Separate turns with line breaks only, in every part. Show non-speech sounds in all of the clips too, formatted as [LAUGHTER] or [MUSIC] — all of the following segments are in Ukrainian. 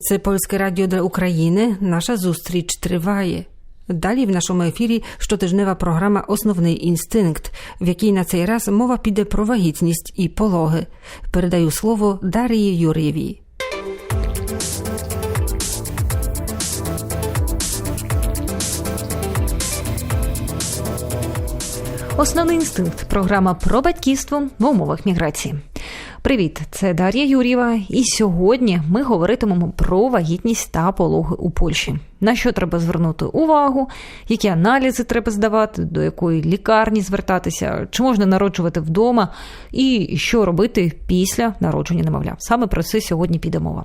Це Польське Радіо для України. Наша зустріч триває. Далі в нашому ефірі щотижнева програма Основний інстинкт, в якій на цей раз мова піде про вагітність і пологи. Передаю слово Дарії Юрєвій.
Основний інстинкт програма про батьківство в умовах міграції. Привіт, це Дар'я Юрєва, і сьогодні ми говоритимемо про вагітність та пологи у Польщі. На що треба звернути увагу, які аналізи треба здавати, до якої лікарні звертатися, чи можна народжувати вдома, і що робити після народження немовля. Саме про це сьогодні піде мова.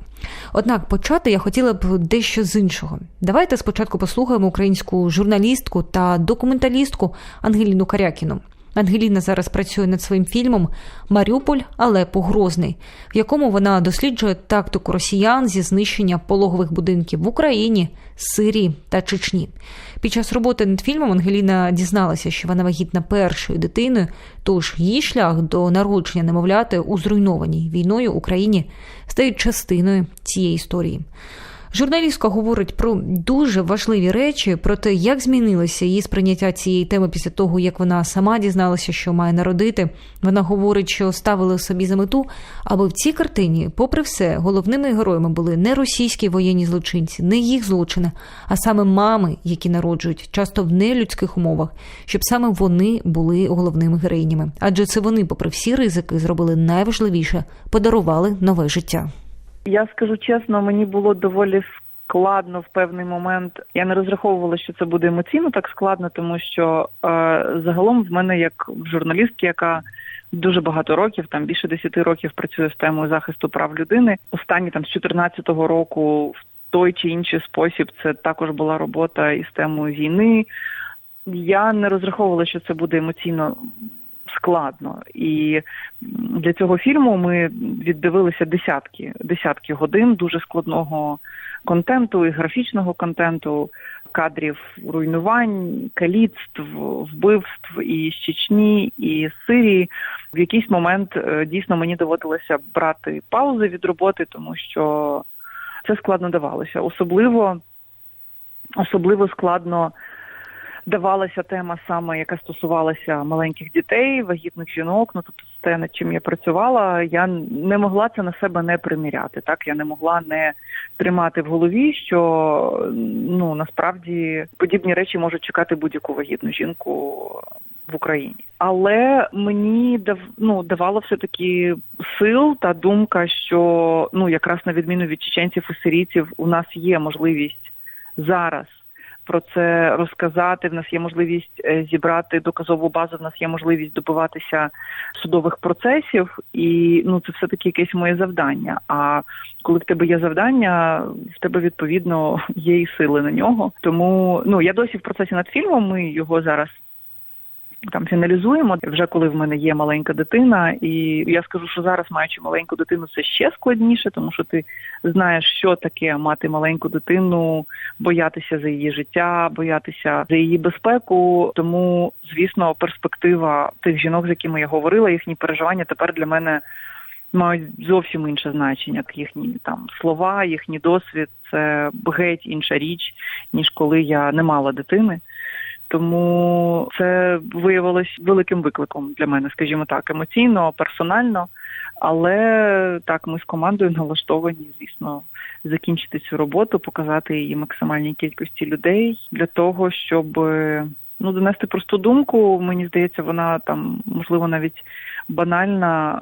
Однак почати я хотіла б дещо з іншого. Давайте спочатку послухаємо українську журналістку та документалістку Ангеліну Карякіну. Ангеліна зараз працює над своїм фільмом Маріуполь, але погрозний, в якому вона досліджує тактику росіян зі знищення пологових будинків в Україні, Сирії та Чечні. Під час роботи над фільмом Ангеліна дізналася, що вона вагітна першою дитиною, тож її шлях до народження немовляти у зруйнованій війною Україні стає частиною цієї історії. Журналістка говорить про дуже важливі речі, про те, як змінилося її сприйняття цієї теми після того, як вона сама дізналася, що має народити. Вона говорить, що ставили собі за мету, аби в цій картині, попри все, головними героями були не російські воєнні злочинці, не їх злочини, а саме мами, які народжують, часто в нелюдських умовах, щоб саме вони були головними героїнями. Адже це вони, попри всі ризики, зробили найважливіше подарували нове життя.
Я скажу чесно, мені було доволі складно в певний момент. Я не розраховувала, що це буде емоційно так складно, тому що е, загалом в мене, як журналістки, яка дуже багато років, там більше 10 років працює з темою захисту прав людини. Останні там з 14-го року в той чи інший спосіб це також була робота із темою війни. Я не розраховувала, що це буде емоційно складно. І для цього фільму ми віддивилися десятки десятки годин дуже складного контенту і графічного контенту, кадрів руйнувань, каліцтв, вбивств і з Чечні, і з Сирії. В якийсь момент дійсно мені доводилося брати паузи від роботи, тому що це складно давалося. Особливо, особливо складно давалася тема саме, яка стосувалася маленьких дітей, вагітних жінок. Ну тобто те, над чим я працювала, я не могла це на себе не приміряти. Так я не могла не тримати в голові, що ну насправді подібні речі можуть чекати будь-яку вагітну жінку в Україні. Але мені дав ну давало все таки сил та думка, що ну якраз на відміну від чеченців і сирійців у нас є можливість зараз про це розказати. В нас є можливість зібрати доказову базу. В нас є можливість добиватися судових процесів, і ну це все таки якесь моє завдання. А коли в тебе є завдання, в тебе відповідно є і сили на нього. Тому ну я досі в процесі над фільмом. Ми його зараз там фіналізуємо вже коли в мене є маленька дитина, і я скажу, що зараз, маючи маленьку дитину, це ще складніше, тому що ти знаєш, що таке мати маленьку дитину, боятися за її життя, боятися за її безпеку. Тому, звісно, перспектива тих жінок, з якими я говорила, їхні переживання тепер для мене. Мають зовсім інше значення. Їхні там слова, їхній досвід це геть інша річ, ніж коли я не мала дитини. Тому це виявилось великим викликом для мене, скажімо так, емоційно, персонально. Але так, ми з командою налаштовані, звісно, закінчити цю роботу, показати її максимальній кількості людей для того, щоб ну донести просту думку. Мені здається, вона там можливо навіть банальна,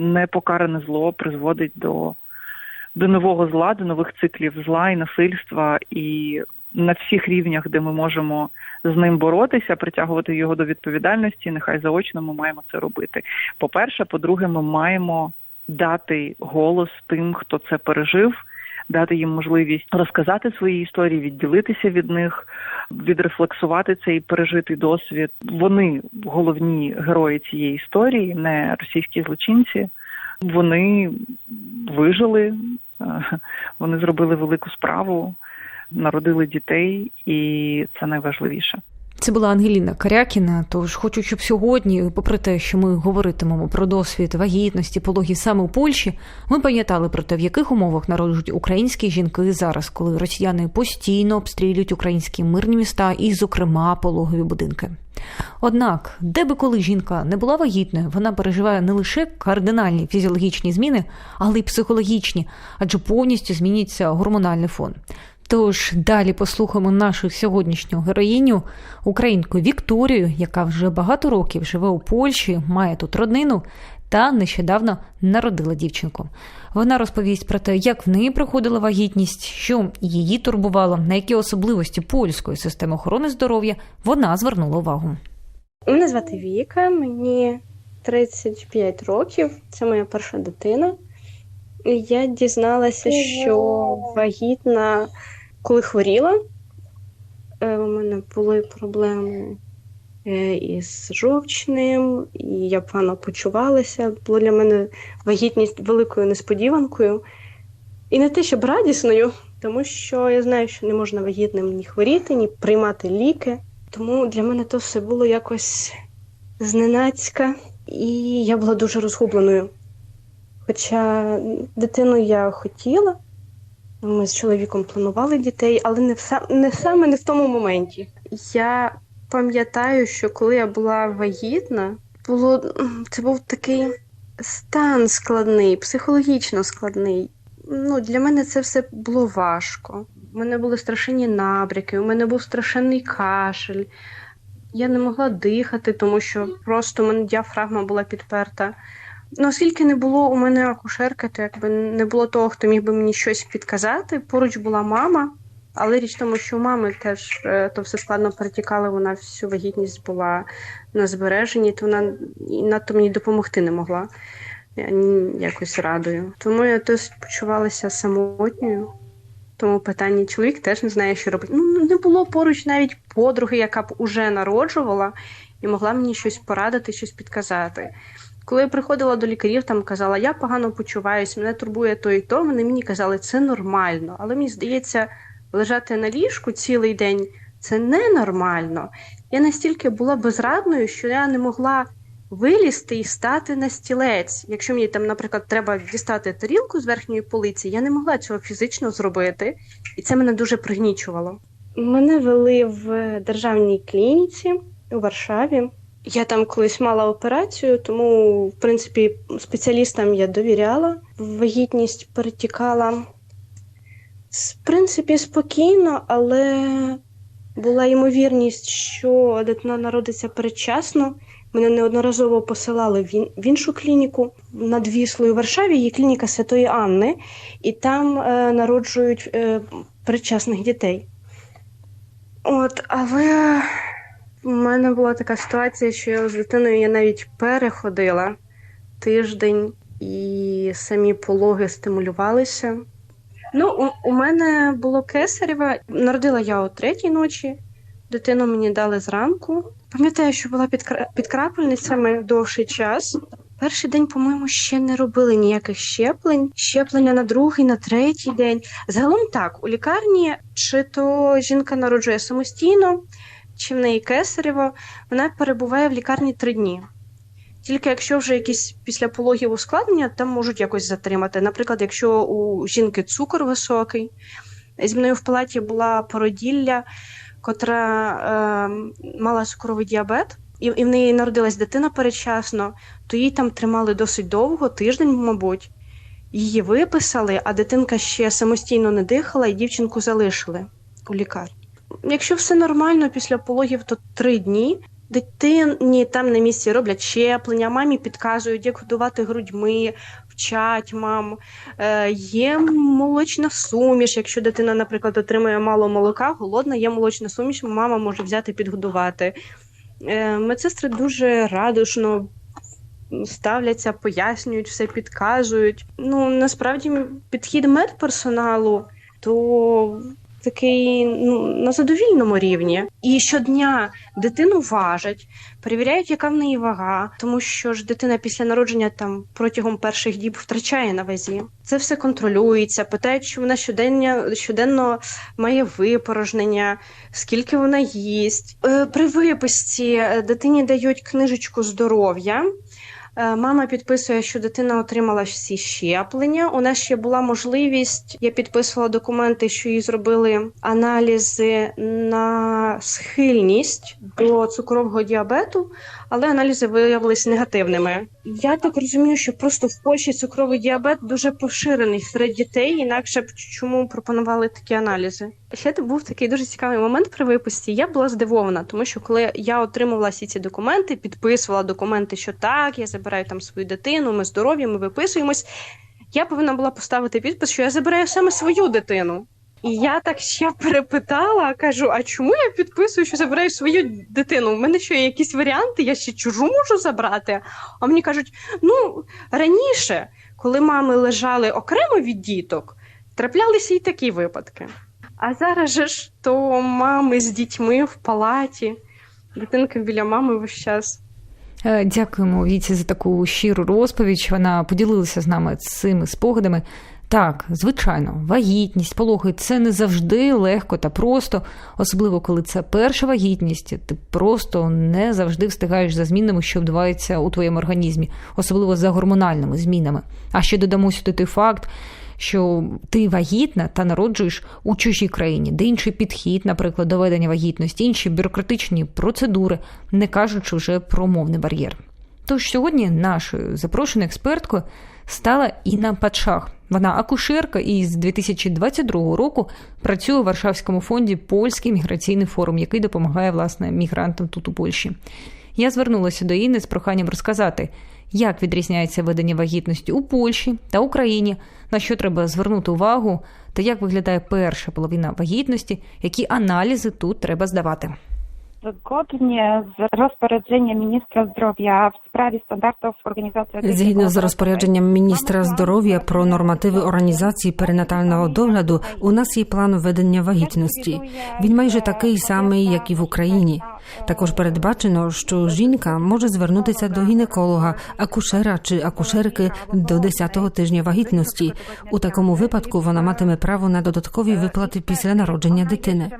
непокаране зло призводить до, до нового зла, до нових циклів зла і насильства і. На всіх рівнях, де ми можемо з ним боротися, притягувати його до відповідальності, нехай заочно ми маємо це робити. По-перше, по-друге, ми маємо дати голос тим, хто це пережив, дати їм можливість розказати свої історії, відділитися від них, відрефлексувати цей пережитий досвід. Вони головні герої цієї історії, не російські злочинці. Вони вижили, вони зробили велику справу народили дітей, і це найважливіше.
Це була Ангеліна Карякіна. Тож хочу, щоб сьогодні, попри те, що ми говоритимемо про досвід вагітності, пологі саме у Польщі, ми пам'ятали про те, в яких умовах народжують українські жінки зараз, коли росіяни постійно обстрілюють українські мирні міста і, зокрема, пологові будинки. Однак, де би коли жінка не була вагітною, вона переживає не лише кардинальні фізіологічні зміни, але й психологічні, адже повністю змінюється гормональний фон. Тож далі послухаємо нашу сьогоднішню героїню, українку Вікторію, яка вже багато років живе у Польщі, має тут родину та нещодавно народила дівчинку. Вона розповість про те, як в неї проходила вагітність, що її турбувало, на які особливості польської системи охорони здоров'я вона звернула увагу.
Мене звати Віка, мені 35 років, це моя перша дитина. Я дізналася, що вагітна, коли хворіла. Е, У мене були проблеми е, із жовчним, і я погано почувалася. Було для мене вагітність великою несподіванкою. І не те, щоб радісною, тому що я знаю, що не можна вагітним ні хворіти, ні приймати ліки. Тому для мене то все було якось зненацька, і я була дуже розгубленою. Хоча дитину я хотіла, ми з чоловіком планували дітей, але не, в, не саме не в тому моменті. Я пам'ятаю, що коли я була вагітна, було це був такий стан складний, психологічно складний. Ну, Для мене це все було важко. У мене були страшенні набряки, у мене був страшенний кашель. Я не могла дихати, тому що просто у мене діафрагма була підперта. Ну, оскільки не було у мене акушерки, то якби не було того, хто міг би мені щось підказати. Поруч була мама, але річ в тому, що у мами теж е, то все складно перетікало, вона всю вагітність була на збереженні, то вона надто мені допомогти не могла якось радою. Тому я досить почувалася самотньою. Тому питанні чоловік теж не знає, що робити. Ну не було поруч навіть подруги, яка б уже народжувала і могла мені щось порадити, щось підказати. Коли я приходила до лікарів, там казала, я погано почуваюся, мене турбує то і то. Вони мені казали, це нормально. Але мені здається, лежати на ліжку цілий день це ненормально. Я настільки була безрадною, що я не могла вилізти і стати на стілець. Якщо мені там, наприклад, треба дістати тарілку з верхньої полиці, я не могла цього фізично зробити, і це мене дуже пригнічувало. Мене вели в державній клініці у Варшаві. Я там колись мала операцію, тому, в принципі, спеціалістам я довіряла. Вагітність перетікала, в принципі, спокійно, але була ймовірність, що дитина народиться передчасно. Мене неодноразово посилали в іншу клініку над Віслою в Варшаві. Є клініка Святої Анни, і там е, народжують е, передчасних дітей. От, але в мене була така ситуація, що я з дитиною я навіть переходила тиждень, і самі пологи стимулювалися. Ну, у, у мене було кесарева. Народила я о третій ночі. Дитину мені дали зранку. Пам'ятаю, що була під, під крапельницями довший час. Перший день, по-моєму, ще не робили ніяких щеплень. Щеплення на другий, на третій день. Загалом так, у лікарні чи то жінка народжує самостійно, чи в неї кесарево, вона перебуває в лікарні три дні. Тільки якщо вже якісь після пологів ускладнення, там можуть якось затримати. Наприклад, якщо у жінки цукор високий, зі мною в палаті була породілля, котра е, мала цукровий діабет, і, і в неї народилась дитина передчасно, то її там тримали досить довго, тиждень, мабуть. Її виписали, а дитинка ще самостійно не дихала, і дівчинку залишили у лікарні. Якщо все нормально після пологів, то три дні. Дитині там на місці роблять щеплення, мамі підказують, як годувати грудьми, вчать мам. Е, є молочна суміш. Якщо дитина, наприклад, отримує мало молока, голодна, є молочна суміш, мама може взяти підгодувати. Е, медсестри дуже радушно ставляться, пояснюють, все підказують. Ну насправді підхід медперсоналу, то такий ну, на задовільному рівні. І щодня дитину важать, перевіряють, яка в неї вага, тому що ж дитина після народження там протягом перших діб втрачає на вазі. Це все контролюється, питають, що вона щоденно, щоденно має випорожнення, скільки вона їсть. Е, При виписці е, дитині дають книжечку здоров'я. Е, Мама підписує, що дитина отримала всі щеплення. У нас ще була можливість. Я підписувала документи, що їй зробили аналізи на схильність до цукрового діабету, але аналізи виявилися негативними. Я так розумію, що просто в Польщі цукровий діабет дуже поширений серед дітей, інакше б чому пропонували такі аналізи. Ще був такий дуже цікавий момент при виписці. Я була здивована, тому що коли я отримувала всі ці документи, підписувала документи, що так, я забираю там свою дитину, ми здорові, ми виписуємось. Я повинна була поставити підпис, що я забираю саме свою дитину. І я так ще перепитала, кажу: а чому я підписую, що забираю свою дитину? У мене що є якісь варіанти, я ще чужу можу забрати. А мені кажуть: ну раніше, коли мами лежали окремо від діток, траплялися і такі випадки. А зараз же ж то мами з дітьми в палаті, дитинка біля мами весь час.
Е, Дякуємо Віці за таку щиру розповідь. Вона поділилася з нами цими спогадами. Так, звичайно, вагітність, пологи це не завжди легко та просто, особливо коли це перша вагітність. Ти просто не завжди встигаєш за змінами, що відбуваються у твоєму організмі, особливо за гормональними змінами. А ще додамо сюди той факт, що ти вагітна та народжуєш у чужій країні, де інший підхід, наприклад, до ведення вагітності, інші бюрократичні процедури, не кажучи вже про мовний бар'єр. Тож сьогодні нашою запрошеною експерткою стала Інна Пачах. Вона акушерка і з 2022 року працює у Варшавському фонді Польський міграційний форум, який допомагає власне мігрантам тут у Польщі. Я звернулася до Інни з проханням розказати, як відрізняється ведення вагітності у Польщі та Україні, на що треба звернути увагу, та як виглядає перша половина вагітності, які аналізи тут треба здавати.
Zgodnie z rozporządzeniem ministra zdrowia w sprawie standardów organizacji
Згідно з розпорядженням міністра здоров'я про нормативи організації перинатального догляду, у нас є план ведення вагітності. Він майже такий самий, як і в Україні. Також передбачено, що жінка може звернутися до гінеколога, акушера чи акушерки до 10-го тижня вагітності. У такому випадку вона матиме право на додаткові виплати після народження дитини.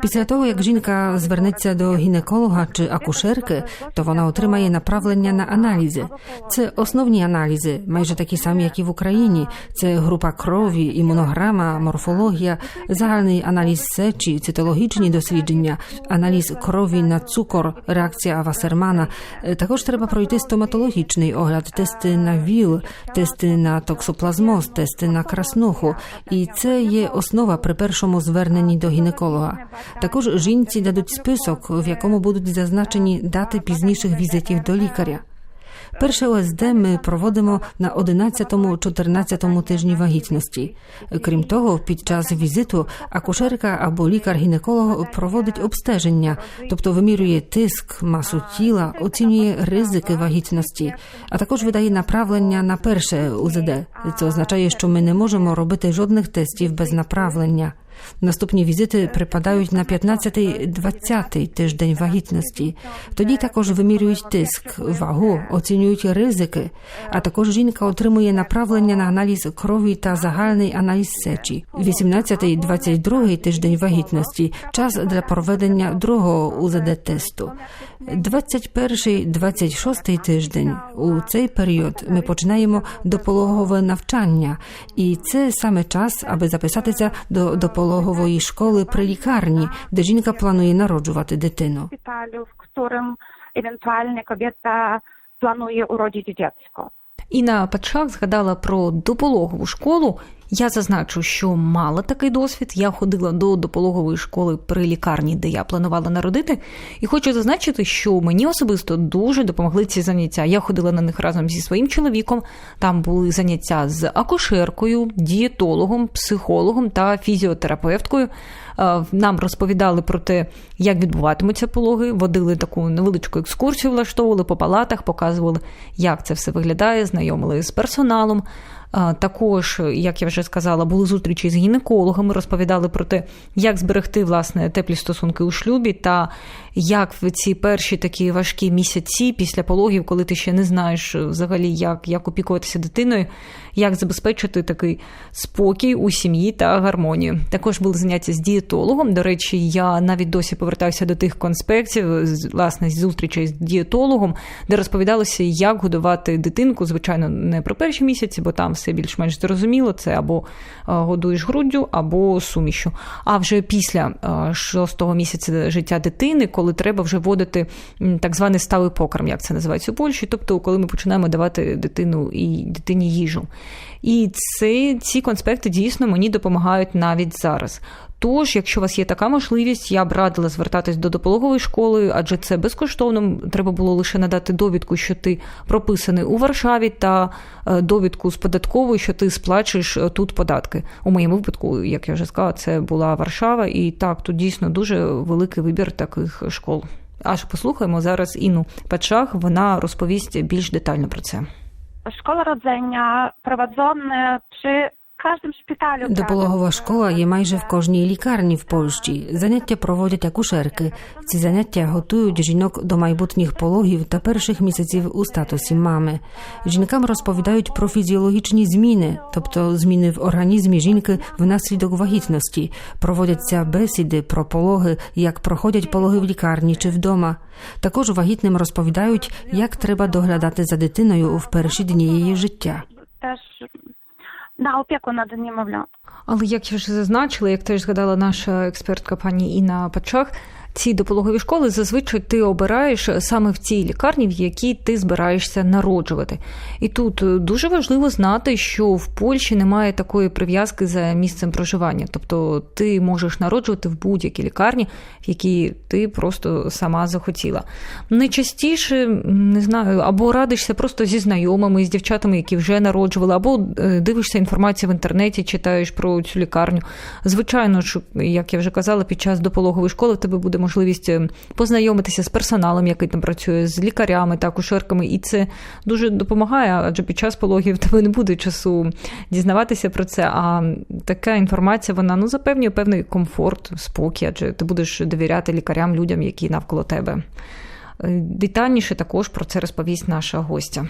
Після того, як жінка звернеться до гінеколога чи акушерки, то вона отримає направлення на аналізи. Це основні аналізи, майже такі самі, як і в Україні. Це група крові, імунограма, морфологія, загальний аналіз сечі, цитологічні дослідження, аналіз крові на цукор, реакція Вассермана. Е, Також треба пройти стоматологічний огляд, тести на ВІЛ, тести на токсоплазмоз, тести на краснуху. І це є основа при першому зверненні до гінеколога. Також жінці дадуть список, в якому будуть зазначені дати пізніших візитів до лікаря. Перше ОСД ми проводимо на 11-14 тижні вагітності. Крім того, під час візиту акушерка або лікар-гінеколог проводить обстеження, тобто вимірює тиск, масу тіла, оцінює ризики вагітності, а також видає направлення на перше УЗД. Це означає, що ми не можемо робити жодних тестів без направлення. Наступні візити припадають на 15-20 тиждень вагітності. Тоді також вимірюють тиск, вагу, оцінюють ризики, а також жінка отримує направлення на аналіз крові та загальний аналіз сечі. 18-22 тиждень вагітності час для проведення другого УЗД-тесту. 21-26 тиждень у цей період ми починаємо допологове навчання, і це саме час, аби записатися до допологової школи при лікарні, де жінка планує народжувати дитину.
szpitalu, w którym ewentualnie планує urodzić dziecko.
Інна Пачак згадала про допологову школу. Я зазначу, що мала такий досвід. Я ходила до допологової школи при лікарні, де я планувала народити. І хочу зазначити, що мені особисто дуже допомогли ці заняття. Я ходила на них разом зі своїм чоловіком. Там були заняття з акушеркою, дієтологом, психологом та фізіотерапевткою. Е, Нам розповідали про те, як відбуватимуться пологи, водили таку невеличку екскурсію, влаштовували по палатах, показували, як це все виглядає, знайомили з персоналом. Також, як я вже сказала, були зустрічі з гінекологами, розповідали про те, як зберегти власне теплі стосунки у шлюбі, та як в ці перші такі важкі місяці після пологів, коли ти ще не знаєш взагалі, як, як опікуватися дитиною, як забезпечити такий спокій у сім'ї та гармонію. Також були заняття з дієтологом. До речі, я навіть досі повертаюся до тих конспектів, власне, зустрічей з дієтологом, де розповідалося, як годувати дитинку. Звичайно, не про перші місяці, бо там все більш-менш зрозуміло. Це або е, годуєш груддю, або сумішю. А вже після е, шостого місяця життя дитини, коли треба вже вводити так званий сталий покрм, як це називається у Польщі, тобто коли ми починаємо давати дитину і дитині їжу. І це, ці конспекти дійсно мені допомагають навіть зараз. Тож, якщо у вас є така можливість, я б радила звертатись до допологової школи, адже це безкоштовно. Треба було лише надати довідку, що ти прописаний у Варшаві, та е, довідку з податковою, що ти сплачуєш е, тут податки. У моєму випадку, як я вже сказала, це була Варшава, і так тут дійсно дуже великий вибір таких школ. Аж послухаємо зараз Інну Пачах, вона розповість більш детально про це.
Szkoła rodzenia prowadzone przy.
Допологова школа є майже в кожній лікарні в Польщі. Заняття проводять акушерки. Ці заняття готують жінок до майбутніх пологів та перших місяців у статусі мами. Жінкам розповідають про фізіологічні зміни, тобто зміни в організмі жінки внаслідок вагітності. Проводяться бесіди про пологи, як проходять пологи в лікарні чи вдома. Також вагітним розповідають, як треба доглядати за дитиною в перші дні її життя.
Też на опіку над немовлям.
Але як я вже зазначила, як теж згадала наша експертка пані Інна Пачах, ці допологові школи зазвичай ти обираєш саме в цій лікарні, в якій ти збираєшся народжувати. І тут е, дуже важливо знати, що в Польщі немає такої прив'язки за місцем проживання. Тобто ти можеш народжувати в будь-якій лікарні, в якій ти просто сама захотіла. Найчастіше не знаю, або радишся просто зі знайомими, з дівчатами, які вже народжували, або е, дивишся інформацію в інтернеті, читаєш про цю лікарню. Звичайно, що, як я вже казала, під час допологової школи в тебе буде можливість е, познайомитися з персоналом, який там працює, з лікарями та акушерками, і це дуже допомагає, адже під час пологів тебе не буде часу дізнаватися про це. А така інформація вона ну запевнює певний комфорт, спокій, адже ти будеш довіряти лікарям, людям, які навколо тебе. Е, Детальніше також про це розповість наша гостя.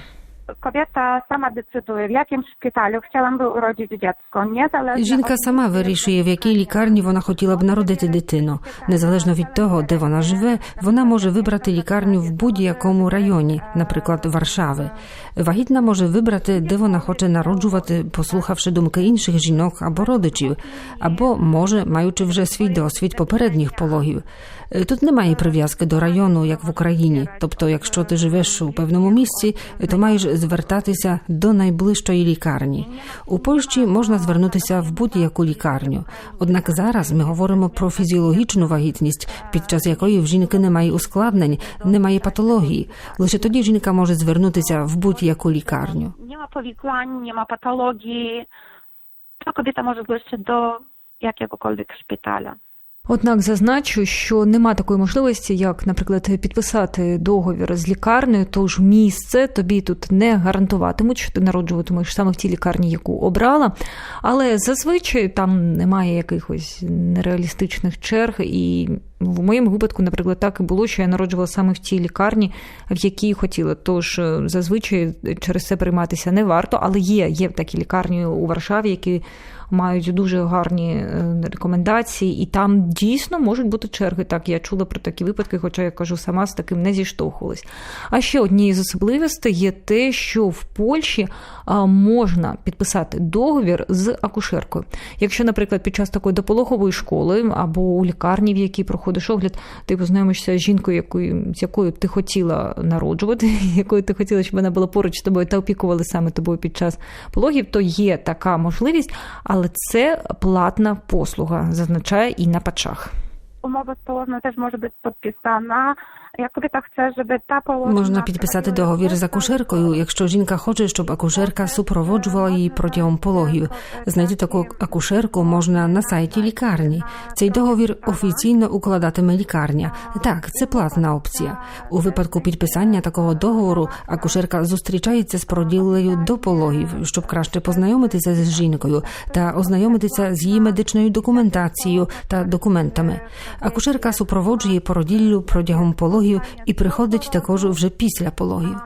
Kobieta sama decyduje, w jakim szpitalu chciałam urodzić dziecko, niezależnie
Жінка сама вирішує, в якій лікарні вона хотіла б народити дитину. Незалежно від того, де вона живе, вона може вибрати лікарню в будь-якому районі, наприклад, Варшави. Вагітна може вибрати, де вона хоче народжувати, послухавши думки інших жінок або родичів, або може, маючи вже свій досвід попередніх пологів. Е, Тут немає прив'язки до району, як в Україні. Тобто, якщо ти живеш у певному місці, то маєш звертатися до найближчої лікарні. У Польщі можна звернутися в будь-яку лікарню. Однак зараз ми говоримо про фізіологічну вагітність, під час якої в жінки немає ускладнень, немає патології. Лише тоді жінка може звернутися в будь-яку лікарню.
powikłań, nie ma patologii, to kobieta może zgłosić do jakiegokolwiek.
Однак зазначу, що нема такої можливості, як, наприклад, підписати договір з лікарнею, тож місце тобі тут не гарантуватимуть, що ти народжуватимеш саме в тій лікарні, яку обрала. Але зазвичай там немає якихось нереалістичних черг, і в моєму випадку, наприклад, так і було, що я народжувала саме в тій лікарні, в якій хотіла. Тож е, зазвичай через це прийматися не варто, але є, є такі лікарні у Варшаві, які мають дуже гарні е, рекомендації, і там дійсно можуть бути черги. Так, я чула про такі випадки, хоча я кажу, сама з таким не зіштовхувалась. А ще однією з особливостей є те, що в Польщі можна підписати договір з акушеркою. Якщо, наприклад, під час такої допологової школи або у лікарні, в якій проходиш огляд, ти познайомишся з жінкою, якою, з якою ти хотіла народжувати, [LAUGHS] якою ти хотіла, щоб вона була поруч з тобою та опікували саме тобою під час пологів, то є така можливість, але це платна послуга, зазначає і на Пачах.
Умова społeczna теж може бути podpisana jak kobieta chce, żeby ta położna...
Можна підписати договір з акушеркою, якщо жінка хоче, щоб акушерка супроводжувала її протягом пологів. Знайти таку акушерку можна на сайті лікарні. Цей договір офіційно укладатиме лікарня. Так, це платна опція. У випадку підписання такого договору акушерка зустрічається з породіллею до пологів, щоб краще познайомитися з жінкою та ознайомитися з її медичною документацією та документами. Акушерка супроводжує породіллю протягом пологів і приходить також вже після пологів.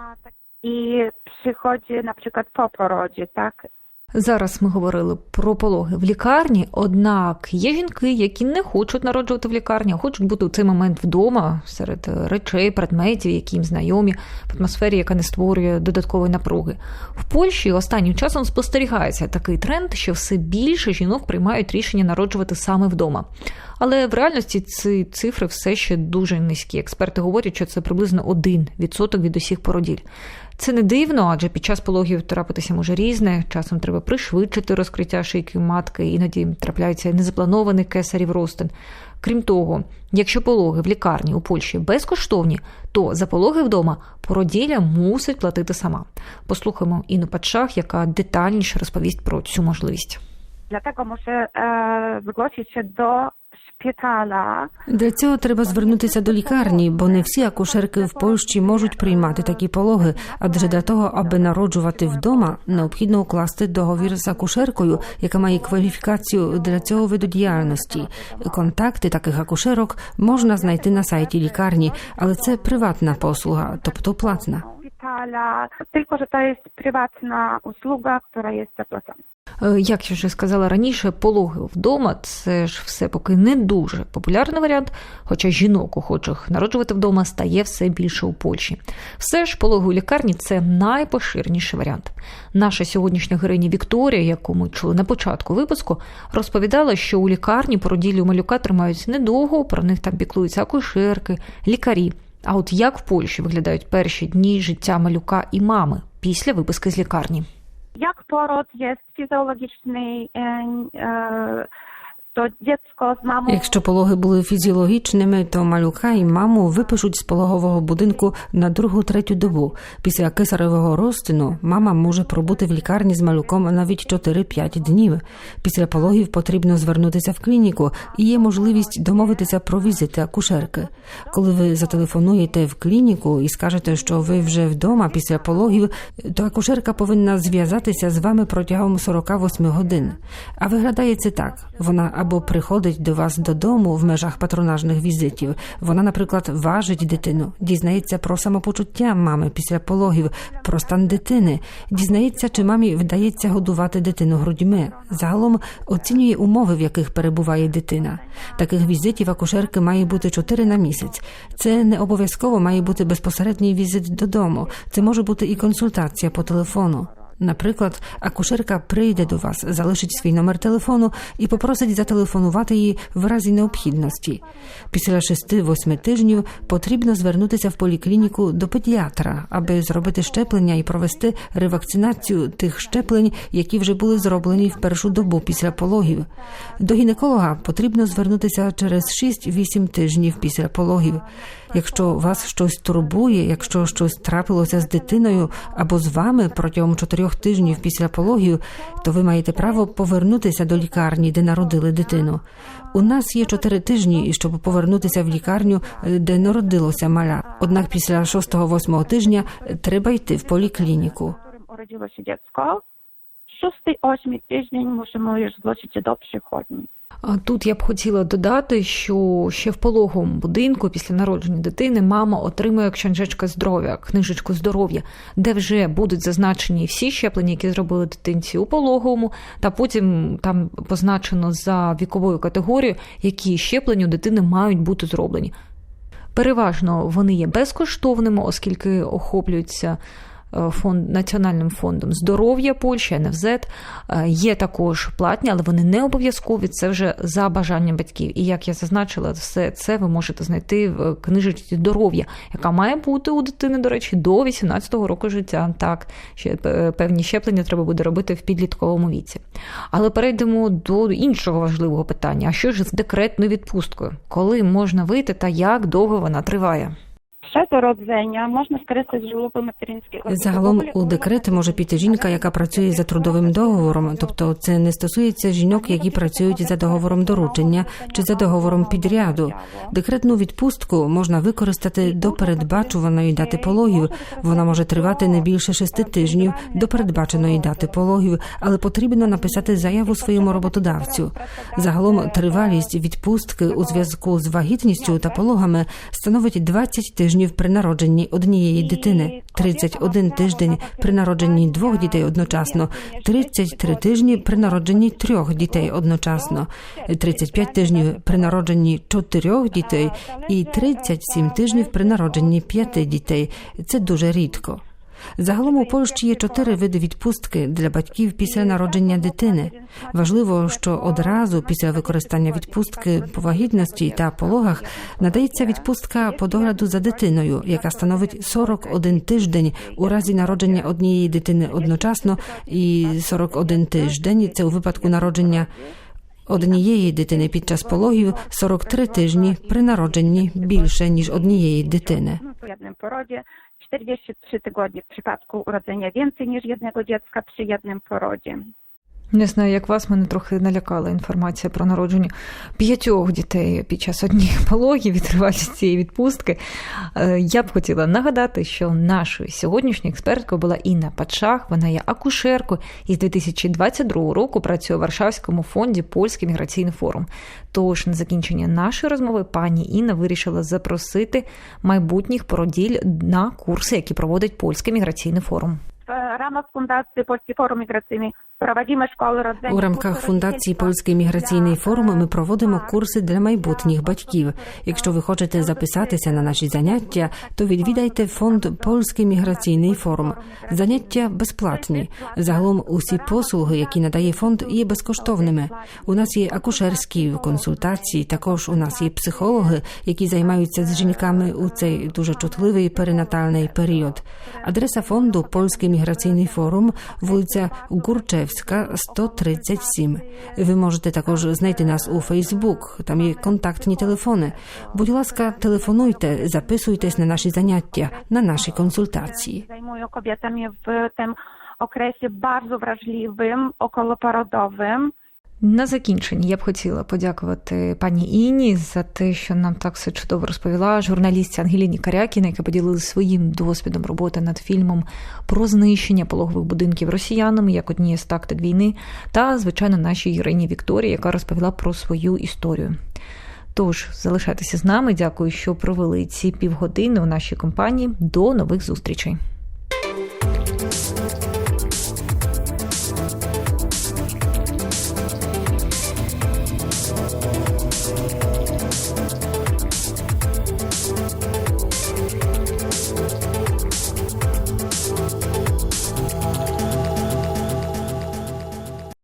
I przychodzi przykład po porodzie, tak?
Зараз ми говорили про пологи в лікарні, однак є жінки, які не хочуть народжувати в лікарні, а хочуть бути у цей момент вдома серед речей, предметів, які їм знайомі, в атмосфері, яка не створює додаткової напруги. В Польщі останнім часом спостерігається такий тренд, що все більше жінок приймають рішення народжувати саме вдома. Але в реальності ці цифри все ще дуже низькі. Експерти говорять, що це приблизно 1% від усіх породіль. Це не дивно, адже під час пологів трапитися може різне. Часом треба пришвидшити розкриття шийки матки, іноді трапляється незапланований кесарів розтин. Крім того, якщо пологи в лікарні у Польщі безкоштовні, то за пологи вдома породілля мусить платити сама. Послухаємо Інну Патшах, яка детальніше розповість про цю можливість.
Dlatego muszę e, zgłosić szpitala.
Для цього треба звернутися до лікарні, бо не всі акушерки в Польщі можуть приймати такі пологи. Адже для того, аби народжувати вдома, необхідно укласти договір з акушеркою, яка має кваліфікацію для цього виду діяльності. Контакти таких акушерок можна знайти на сайті лікарні, але це приватна послуга, тобто платна.
Szpitala, tylko że to jest prywatna usługa, która jest zapłacona.
Як я вже сказала раніше, пологи вдома це ж все поки не дуже популярний варіант, хоча жінок, охочих народжувати вдома, стає все більше у Польщі. Все ж пологи у лікарні це найпоширеніший варіант. Наша сьогоднішня героїня Вікторія, яку ми чули на початку випуску, розповідала, що у лікарні породіллю малюка тримають недовго, про них там піклуються акушерки, лікарі. А от як в Польщі виглядають перші дні життя малюка і мами після виписки з лікарні?
Jak пород jest fizjologiczny, to dziecko z mamą...
Якщо пологи були фізіологічними, то малюка і маму випишуть з пологового будинку на другу-третю добу. Після кесаревого розтину мама може пробути в лікарні з малюком навіть 4-5 днів. Після пологів потрібно звернутися в клініку і є можливість домовитися про візити акушерки. Коли ви зателефонуєте в клініку і скажете, що ви вже вдома після пологів, то акушерка повинна зв'язатися з вами протягом 48 годин. А виглядає це так: вона або приходить до вас додому в межах патронажних візитів. Вона, наприклад, важить дитину, дізнається про самопочуття мами після пологів, про стан дитини, дізнається, чи мамі вдається годувати дитину грудьми. Загалом оцінює умови, в яких перебуває дитина. Таких візитів акушерки має бути 4 на місяць. Це не обов'язково має бути безпосередній візит додому. Це може бути і консультація по телефону. Наприклад, акушерка прийде до вас, залишить свій номер телефону і попросить зателефонувати її в разі необхідності. Після 6-8 тижнів потрібно звернутися в поліклініку до педіатра, аби зробити щеплення і провести ревакцинацію тих щеплень, які вже були зроблені в першу добу після пологів. До гінеколога потрібно звернутися через 6-8 тижнів після пологів. Якщо вас щось турбує, якщо щось трапилося з дитиною або з вами протягом чотирьох тижнів після пологів, то ви маєте право повернутися до лікарні, де народили дитину. У нас є чотири тижні, щоб повернутися в лікарню, де народилося маля. Однак після 6-8 тижня треба йти в поліклініку.
w którym urodziło się dziecko. Szósty, ósmy tydzień
Тут я б хотіла додати, що ще в пологовому будинку після народження дитини мама отримує книжечка здоров'я, книжечку здоров'я, де вже будуть зазначені всі щеплення, які зробили дитинці у пологовому, та потім там позначено за віковою категорією, які щеплення у дитини мають бути зроблені. Переважно вони є безкоштовними, оскільки охоплюються фонд Національним фондом здоров'я Польщі, НФЗ. Е, Є також платні, але вони не обов'язкові. Це вже за бажанням батьків. І як я зазначила, все це ви можете знайти в книжечці здоров'я, яка має бути у дитини, до речі, до 18-го року життя. Так, ще е, певні щеплення треба буде робити в підлітковому віці. Але перейдемо до іншого важливого питання: а що ж з декретною відпусткою? Коли можна вийти та як довго вона триває?
Ще до роdzenia можна скористатися шлюбу материнського.
Загалом у декрет може піти жінка, яка працює за трудовим договором, тобто це не стосується жінок, які працюють за договором доручення чи за договором підряду. Декретну відпустку можна використати до передбачуваної дати пологів. Вона може тривати не більше шести тижнів до передбаченої дати пологів, але потрібно написати заяву своєму роботодавцю. Загалом тривалість відпустки у зв'язку з вагітністю та пологами становить 20 тижнів при народженні однієї дитини, 31 тиждень при народженні двох дітей одночасно, 33 тижні при народженні трьох дітей одночасно, 35 тижнів при народженні чотирьох дітей і 37 тижнів при народженні п'яти дітей. Це дуже рідко. Загалом у Польщі є чотири види відпустки для батьків після народження дитини. Важливо, що одразу після використання відпустки по вагітності та пологах надається відпустка по догляду за дитиною, яка становить 41 тиждень у разі народження однієї дитини одночасно, і 41 тиждень це у випадку народження однієї дитини під час пологів, 43 тижні при народженні більше ніж однієї дитини.
No, po jednym porodzie, 43 tygodnie w przypadku urodzenia więcej niż jednego dziecka przy jednym porodzie.
Не знаю, як вас мене трохи налякала інформація про народження п'ятьох дітей під час однієї пологів і тривалість цієї відпустки. Е, Я б хотіла нагадати, що нашою сьогоднішньою експерткою була Інна Пачах. Вона є акушеркою і з 2022 року працює у Варшавському фонді Польський міграційний форум. Тож на закінчення нашої розмови пані Інна вирішила запросити майбутніх породіль на курси, які проводить Польський міграційний форум.
Fundacji Polski Forum Migracyjny prowadzimy szkoły rodzenia.
У рамках фундації Польський міграційний форум ми проводимо курси для майбутніх батьків. Якщо ви хочете записатися на наші заняття, то відвідайте фонд Польський міграційний форум. Заняття безплатні. Загалом усі послуги, які надає фонд, є безкоштовними. У нас є акушерські консультації. Також у нас є психологи, які займаються з жінками у цей дуже чутливий перинатальний період. Адреса фонду Польський міграційний форум, вулиця Гурчевська, 137. Ви можете також знайти нас у Фейсбук. Там є контактні телефони. Будь ласка, телефонуйте, записуйтесь на наші заняття, на наші консультації.
Zajmują kobietami w tym okresie bardzo wrażliwym, okołoporodowym.
На закінчення я б хотіла подякувати пані Інні за те, що нам так все чудово розповіла журналістці Ангеліні Карякіна, яка поділилася своїм досвідом роботи над фільмом про знищення пологових будинків росіянами як однієї з тактик війни, та звичайно нашій Ірині Вікторії, яка розповіла про свою історію. Тож залишайтеся з нами. Дякую, що провели ці півгодини у нашій компанії. До нових зустрічей.